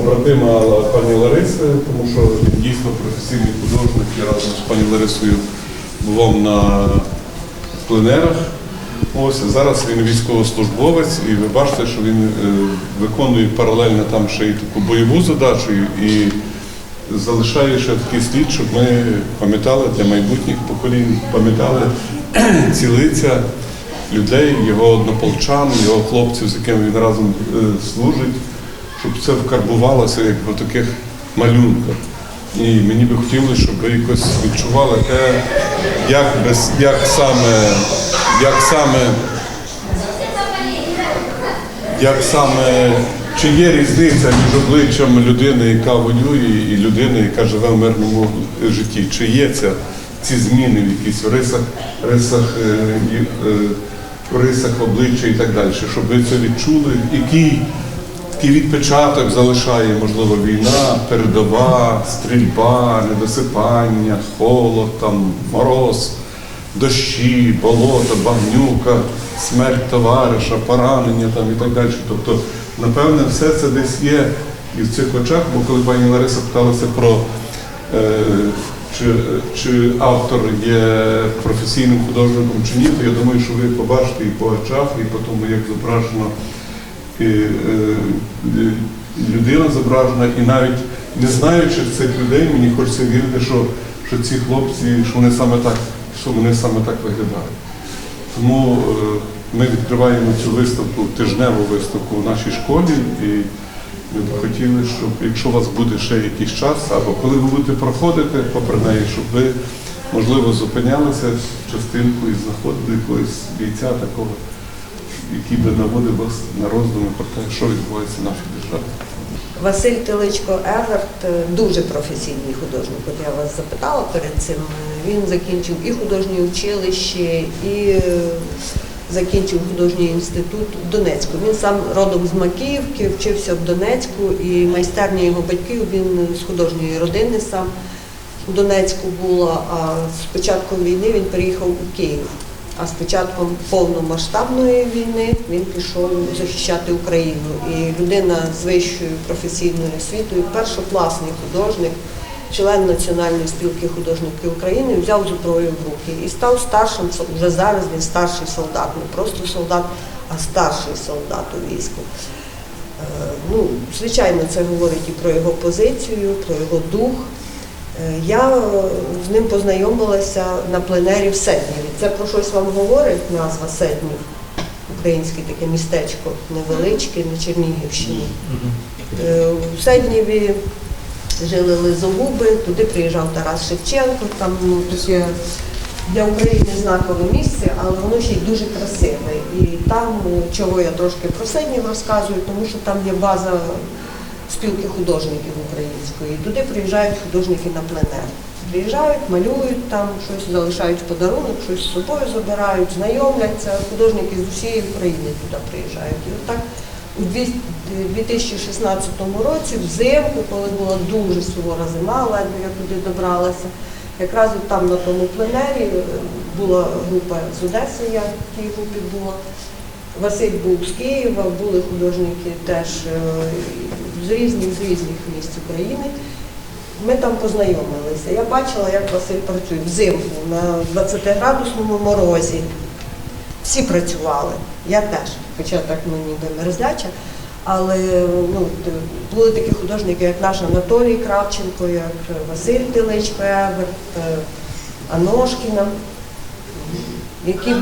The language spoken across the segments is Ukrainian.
побратима пані Лариси, тому що дійсно професійний художник і разом з пані Ларисою бував на пленерах. Ось зараз він військовослужбовець, і ви бачите, що він е, виконує паралельно там ще й таку бойову задачу і залишає ще такий слід, щоб ми пам'ятали для майбутніх поколінь, пам'ятали ці лиця людей, його однополчан, його хлопців, з якими він разом е, служить, щоб це вкарбувалося як в таких малюнках. І мені би хотілося, щоб ви якось відчували те, як, без, як саме, як саме як саме чи є різниця між обличчям людини, яка воює, і людини, яка живе в мирному житті? Чи є ця, ці зміни в якихось рисах, рисах, е, е, рисах обличчя і так далі, щоб ви це відчули, який, який відпечаток залишає, можливо, війна, передова, стрільба, недосипання, холод, там, мороз дощі, болото, багнюка, смерть товариша, поранення там і так далі. Тобто, напевне, все це десь є і в цих очах, бо коли пані Лариса питалася про е, чи, чи автор є професійним художником чи ні, то я думаю, що ви побачите і по очах, і по тому, як зображено е, е, людина зображена, і навіть не знаючи цих людей, мені хочеться вірити, що, що ці хлопці, що вони саме так, що вони саме так виглядають. Тому е, ми відкриваємо цю виставку, тижневу виставку в нашій школі, і ми б хотіли, щоб якщо у вас буде ще якийсь час, або коли ви будете проходити попри неї, щоб ви, можливо, зупинялися частинку і знаходили якогось бійця такого, який би наводив вас на роздуми про те, що відбувається в нашій державі. Василь Теличко Еверт е, дуже професійний художник. От я вас запитала перед цим. Він закінчив і художнє училище, і е, закінчив художній інститут в Донецьку. Він сам родом з Макіївки, вчився в Донецьку, і майстерня його батьків він з художньої родини сам у Донецьку була. А з початком війни він переїхав у Київ. А з початком повномасштабної війни він пішов захищати Україну. І людина з вищою професійною освітою, першокласний художник, член Національної спілки художників України, взяв зброю в руки і став старшим, вже зараз він старший солдат, не просто солдат, а старший солдат у війську. Е, Ну, звичайно, це говорить і про його позицію, про його дух. Е, Я е, з ним познайомилася на пленері в Седніві. Це про щось вам говорить назва Седнів, українське таке містечко невеличке на Чернігівщині. Е, У Седніві жили лизогуби, туди приїжджав Тарас Шевченко, там ну, таке для України знакове місце, але воно ще й дуже красиве. І там, е, чого я трошки про Седнів розказую, тому що там є база спілки художників української. Туди приїжджають художники на пленер. Приїжджають, малюють там, щось залишають в подарунок, щось з собою забирають, знайомляться. Художники з усієї України туди приїжджають. І отак у 2016 році, взимку, коли була дуже сувора зима, ледве я туди добралася. Якраз там на тому пленері е, була група з Одеси, я в тій групі була. Василь був з Києва, були художники теж е, з різних з різних місць України. Ми там познайомилися. Я бачила, як Василь працює взимку на 20-градусному морозі. Всі працювали, я теж, хоча так ну, ніби мерзляча. Але ну, були такі художники, як наш Анатолій Кравченко, як Василь Теличко Еверт, е, Аношкіна які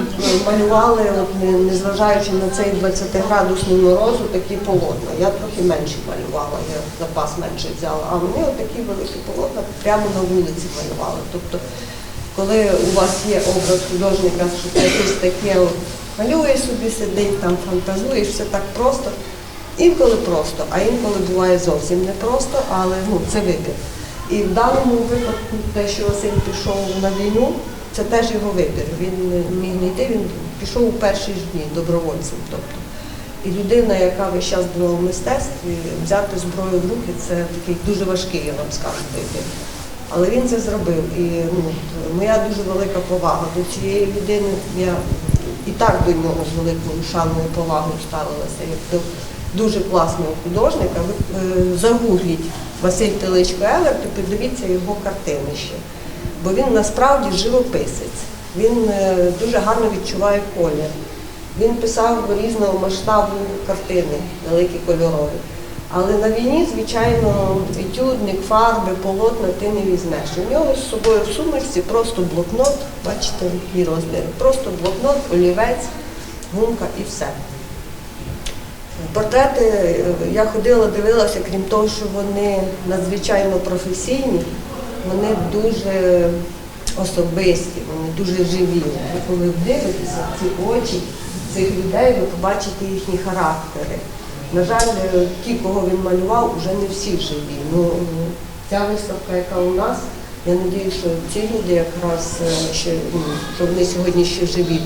малювали, от, незважаючи на цей 20-градусний морозу, такі полотна. Я трохи менше малювала, я запас менше взяла, а вони такі великі полотна прямо на вулиці малювали. Тобто, коли у вас є образ художника, що якесь таке малює собі, сидить, там фантазує, все так просто. Інколи просто, а інколи буває зовсім не просто, але ну, це вибір. І в даному випадку те, що Василь пішов на війну, це теж його вибір. Він міг не йти, він пішов у перші ж дні добровольцем. Тобто. І людина, яка весь час була в мистецтві, взяти зброю в руки це такий дуже важкий, я вам скажу, вибір. Але він це зробив. І ну, моя дуже велика повага до цієї людини. Я і так до нього з великою шаною повагою ставилася, як до дуже класного художника. Ви е, загугліть Василь Теличко Еверт і подивіться його картини ще. Бо він насправді живописець. Він е, дуже гарно відчуває колір. Він писав різного масштабу картини, великі кольорові. Але на війні, звичайно, етюдник, фарби, полотна ти не візьмеш. У нього з собою в сумочці просто блокнот, бачите, які розміри. Просто блокнот, олівець, гумка і все. Портрети е, я ходила, дивилася, крім того, що вони надзвичайно професійні, вони дуже особисті, вони дуже живі. Ви коли дивитеся в ці очі цих людей, ви побачите їхні характери. На жаль, ті, кого він малював, вже не всі живі. Ну, ця виставка, яка у нас, я сподіваюся, що ці люди якраз е, ще, ну, що вони сьогодні ще живі.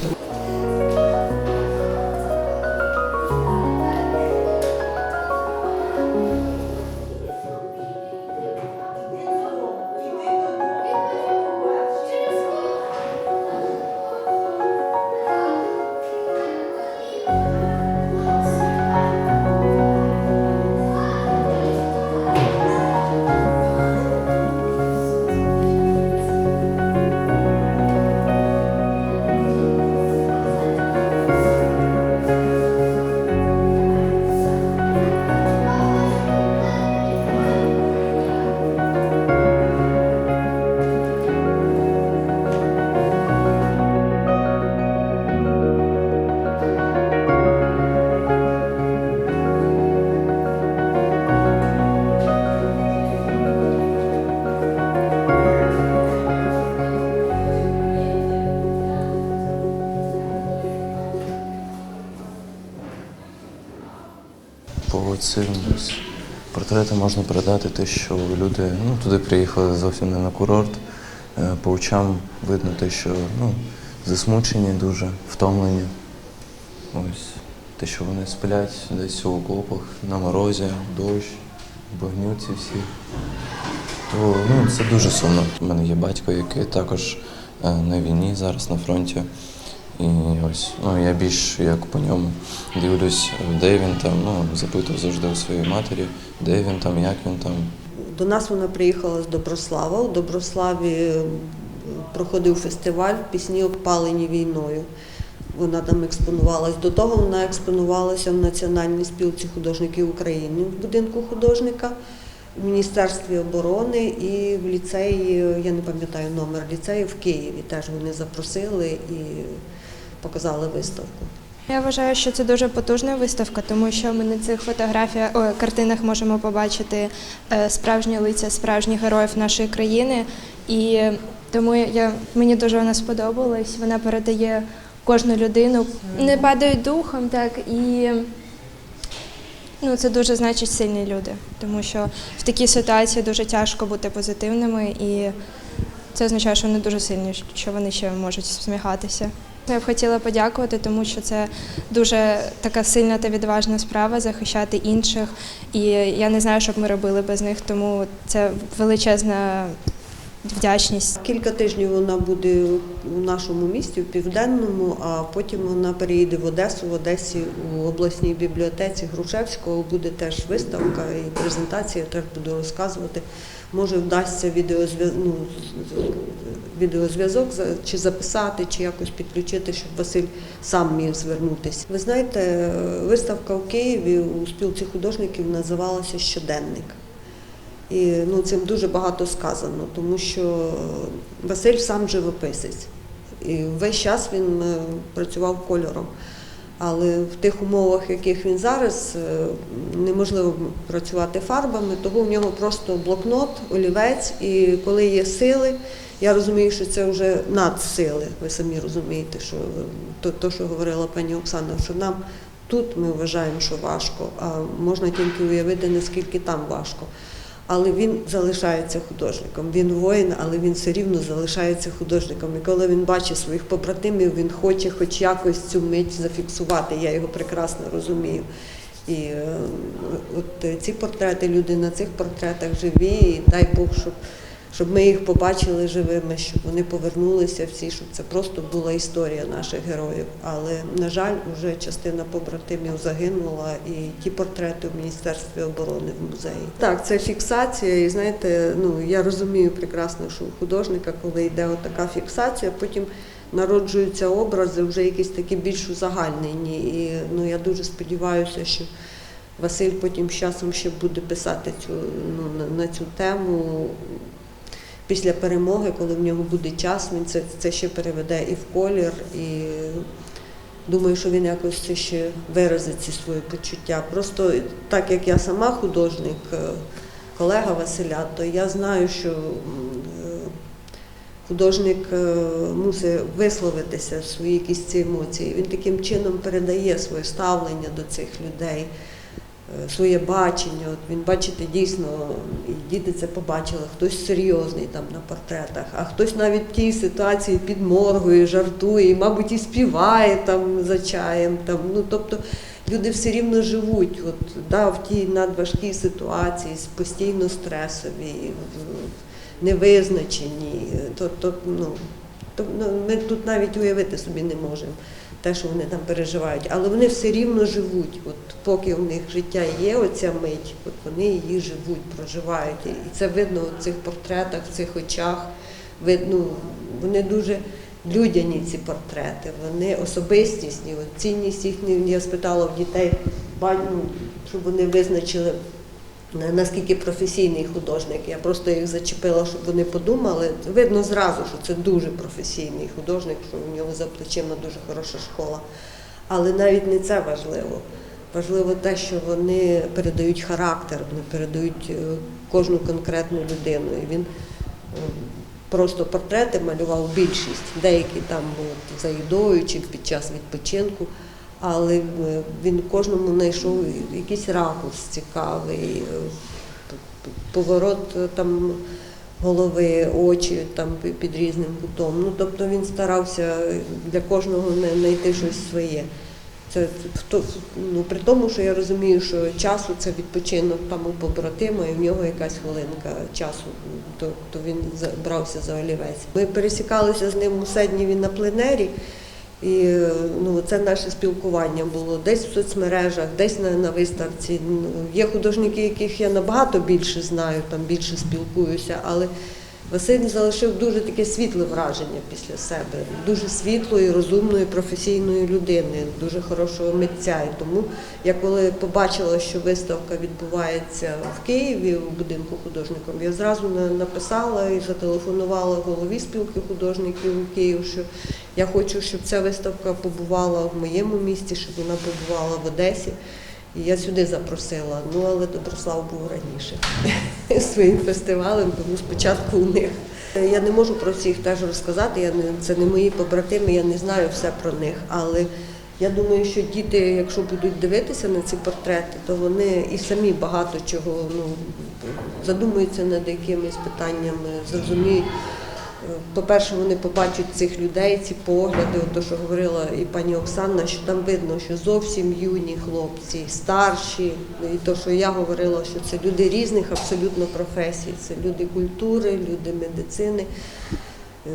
По цим ось можна передати те, що люди ну, туди приїхали зовсім не на курорт. Е, По очам видно те, що ну, засмучені дуже, втомлені. Ось те, що вони сплять десь у окопах, на морозі, дощ, багнюці всі. То ну, це дуже сумно. У мене є батько, який також е, на війні зараз на фронті. І ось ну, я більш як по ньому дивлюсь, де він там, ну, запитував завжди у своєї матері, де він там, як він там. До нас вона приїхала з Доброслава. У Доброславі е, проходив фестиваль пісні обпалені війною. Вона там експонувалась. До того вона експонувалася в Національній спілці художників України в будинку художника, в Міністерстві оборони і в ліцеї, я не пам'ятаю номер ліцею в Києві. Теж вони запросили і показали виставку. Я вважаю, що це дуже потужна виставка, тому що ми на цих фотографіях о, картинах можемо побачити е, справжні лиця справжніх героїв нашої країни. І тому я мені дуже вона сподобалась. Вона передає кожну людину, не падають духом, так і ну, це дуже значить сильні люди, тому що в такій ситуації дуже тяжко бути позитивними, і це означає, що вони дуже сильні, що вони ще можуть сміхатися. Я б хотіла подякувати, тому що це дуже така сильна та відважна справа захищати інших. І я не знаю, що б ми робили без них, тому це величезна вдячність. Кілька тижнів вона буде у нашому місті, в південному, а потім вона переїде в Одесу. В Одесі у обласній бібліотеці Грушевського буде теж виставка і презентація. Теж буду розказувати. Може, вдасться відеозв'язок, ну, відеозв'язок чи записати, чи якось підключити, щоб Василь сам міг звернутися. Ви знаєте, виставка в Києві у спілці художників називалася Щоденник. І ну, цим дуже багато сказано, тому що Василь сам живописець. І весь час він е, працював кольором. Але в тих умовах, в яких він зараз, е, неможливо працювати фарбами, того в нього просто блокнот, олівець, і коли є сили, я розумію, що це вже надсили. Ви самі розумієте, що то, то що говорила пані Оксана, що нам тут ми вважаємо, що важко, а можна тільки уявити, наскільки там важко. Але він залишається художником. Він воїн, але він все рівно залишається художником. І коли він бачить своїх побратимів, він хоче хоч якось цю мить зафіксувати. Я його прекрасно розумію. І е, от ці портрети, люди на цих портретах живі, і дай Бог, щоб щоб ми їх побачили живими, щоб вони повернулися всі, щоб це просто була історія наших героїв. Але, на жаль, вже частина побратимів загинула, і ті портрети в Міністерстві оборони в музеї. Так, це фіксація, і знаєте, ну я розумію прекрасно, що у художника, коли йде отака фіксація, потім народжуються образи, вже якісь такі більш узагальнені. І ну я дуже сподіваюся, що. Василь потім з часом ще буде писати цю, ну, на, цю тему. Після перемоги, коли в нього буде час, він це, це ще переведе і в колір, і думаю, що він якось це ще виразить ці свої почуття. Просто так як я сама художник, е, колега Василя, то я знаю, що е, художник е, мусить висловитися свої якісь ці емоції. Він таким чином передає своє ставлення до цих людей своє бачення. От він, бачите, дійсно, і діти це побачили, хтось серйозний там на портретах, а хтось навіть в тій ситуації підморгує, жартує, і, мабуть, і співає там за чаєм. Там. Ну, тобто люди все рівно живуть от, да, в тій надважкій ситуації, постійно стресові, невизначені. То, то, ну, то, ну, ми тут навіть уявити собі не можемо те, що вони там переживають, але вони все рівно живуть. От поки в них життя є, оця мить, от вони її живуть, проживають. І це видно в цих портретах, в цих очах. Видно, вони дуже людяні ці портрети, вони особистісні. От цінність їхні, я спитала в дітей, ну, щоб вони визначили. На- Наскільки професійний художник, я просто їх зачепила, щоб вони подумали. Видно зразу, що це дуже професійний художник, що у нього за плечима дуже хороша школа. Але навіть не це важливо. Важливо те, що вони передають характер, вони передають е, кожну конкретну людину. І він е, просто портрети малював більшість, деякі там от, за їдою чи під час відпочинку. Але е, він кожному знайшов якийсь ракурс цікавий, е, поворот е, там голови, очі там під різним кутом. Ну тобто він старався для кожного знайти щось своє. Це ну, при тому, що я розумію, що часу це відпочинок там у побратима, і в нього якась хвилинка часу, то, то він брався за олівець. Ми пересікалися з ним у Седніві на пленері. І ну, це наше спілкування було десь в соцмережах, десь на, на виставці. Є художники, яких я набагато більше знаю, там більше спілкуюся, але Василь залишив дуже таке світле враження після себе, дуже світлої, розумної, професійної людини, дуже хорошого митця. І тому я коли побачила, що виставка відбувається в Києві у будинку художників, я зразу написала і зателефонувала голові спілки художників у Київ, що я хочу, щоб ця виставка побувала в моєму місті, щоб вона побувала в Одесі. І я сюди запросила. Ну але Доброслав був раніше своїм фестивалем, тому спочатку у них. Я не можу про всіх теж розказати. Я не це не мої побратими, я не знаю все про них. Але я думаю, що діти, якщо будуть дивитися на ці портрети, то вони і самі багато чого ну, задумуються над якимись питаннями, зрозуміють. По-перше, вони побачать цих людей, ці погляди, то, що говорила і пані Оксана, що там видно, що зовсім юні хлопці, старші, і то, що я говорила, що це люди різних абсолютно професій, це люди культури, люди медицини. Е,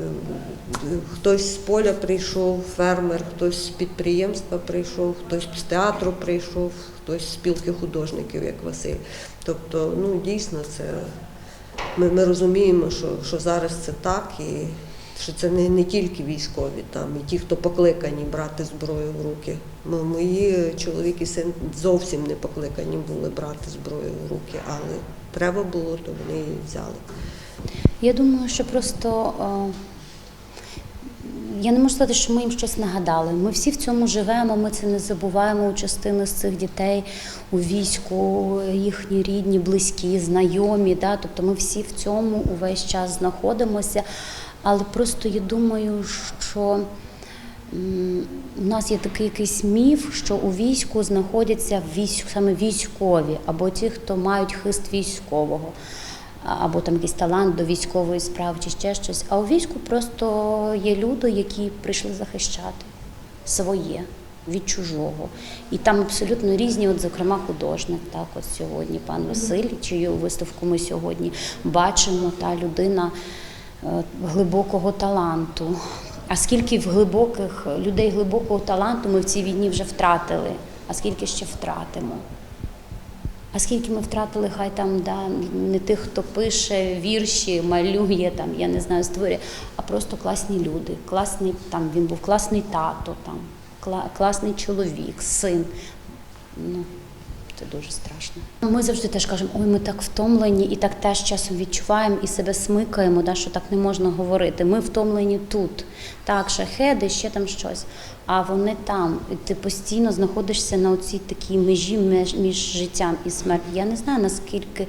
Хтось з поля прийшов, фермер, хтось з підприємства прийшов, хтось з театру прийшов, хтось з спілки художників, як Василь. Тобто, ну дійсно, це ми, ми розуміємо, що, що зараз це так, і що це не, не тільки військові, там, і ті, хто покликані брати зброю в руки. Мо- Мої чоловік і син зовсім не покликані були брати зброю в руки, але треба було, то вони її взяли. Я думаю, що просто е, я не можу сказати, що ми їм щось нагадали. Ми всі в цьому живемо, ми це не забуваємо у частини з цих дітей у війську, їхні рідні, близькі, знайомі. Да? Тобто ми всі в цьому увесь час знаходимося. Але просто я думаю, що у нас є такий якийсь міф, що у війську знаходяться військ, саме військові або ті, хто мають хист військового або там якийсь талант до військової справи чи ще щось. А у війську просто є люди, які прийшли захищати своє. від чужого. І там абсолютно різні, от, зокрема, художник. Так, от сьогодні пан Василь, чию виставку ми сьогодні бачимо, та людина е, глибокого таланту. А скільки в глибоких людей глибокого таланту ми в цій війні вже втратили, а скільки ще втратимо? А скільки ми втратили, хай там да, не тих, хто пише вірші, малює, там, я не знаю, створює, а просто класні люди. Класний, там, він був класний тато, там, кла- класний чоловік, син. Ну, це дуже страшно. Ну, Ми завжди теж кажемо, ой, ми так втомлені і так теж часом відчуваємо і себе смикаємо, да, що так не можна говорити. Ми втомлені тут. Так, шахеди, ще там щось. А вони там. І ти постійно знаходишся на оцій такій межі між, між життям і смертю. Я не знаю наскільки.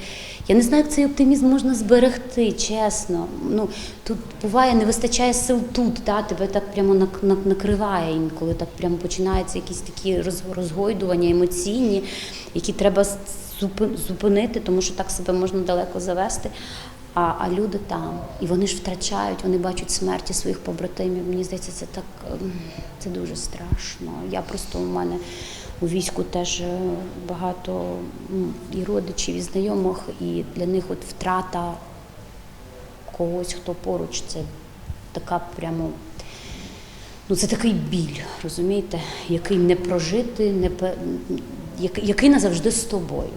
Я не знаю, як цей оптимізм можна зберегти, чесно. Ну тут буває, не вистачає сил тут, да, тебе так прямо нак- нак- накриває інколи, так прямо починаються якісь такі роз- розгойдування емоційні, які треба зупинити, тому що так себе можна далеко завести. А, а люди там, і вони ж втрачають, вони бачать смерті своїх побратимів. Мені здається, це так ем, це дуже страшно. Я просто у мене у війську теж е, багато і родичів, і знайомих, і для них от втрата когось, хто поруч, це така прямо. Ну, це такий біль, розумієте, який не прожити, не який, який назавжди з тобою.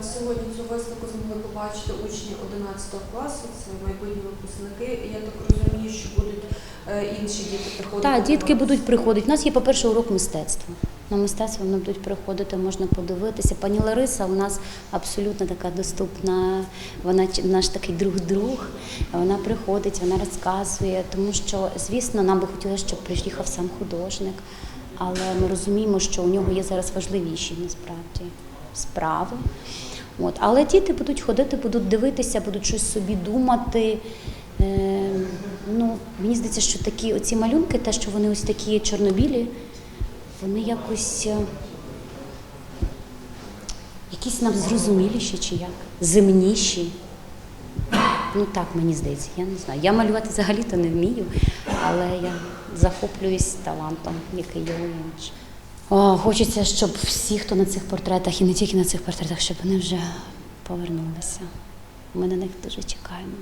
А Сьогодні цю виставку змогли побачити учні 11 класу, це майбутні випускники. Я так розумію, що будуть е, інші діти приходити. Так, дітки будуть приходити. У нас є, по-перше, урок мистецтва. На мистецтво вони будуть приходити, можна подивитися. Пані Лариса у нас абсолютно така доступна, вона наш такий друг-друг. Вона приходить, вона розказує, тому що, звісно, нам би хотілося, щоб приїхав сам художник, але ми розуміємо, що у нього є зараз важливіші насправді справи. От. Але діти будуть ходити, будуть дивитися, будуть щось собі думати. Е, ну, мені здається, що такі оці малюнки, те, що вони ось такі чорнобілі, вони якось е, якісь нам зрозуміліші чи як, земніші. Ну так мені здається, я не знаю. Я малювати взагалі-то не вмію, але я захоплююсь талантом, який є у інших. О, хочеться, щоб всі, хто на цих портретах, і не тільки на цих портретах, щоб вони вже повернулися. Ми на них дуже чекаємо.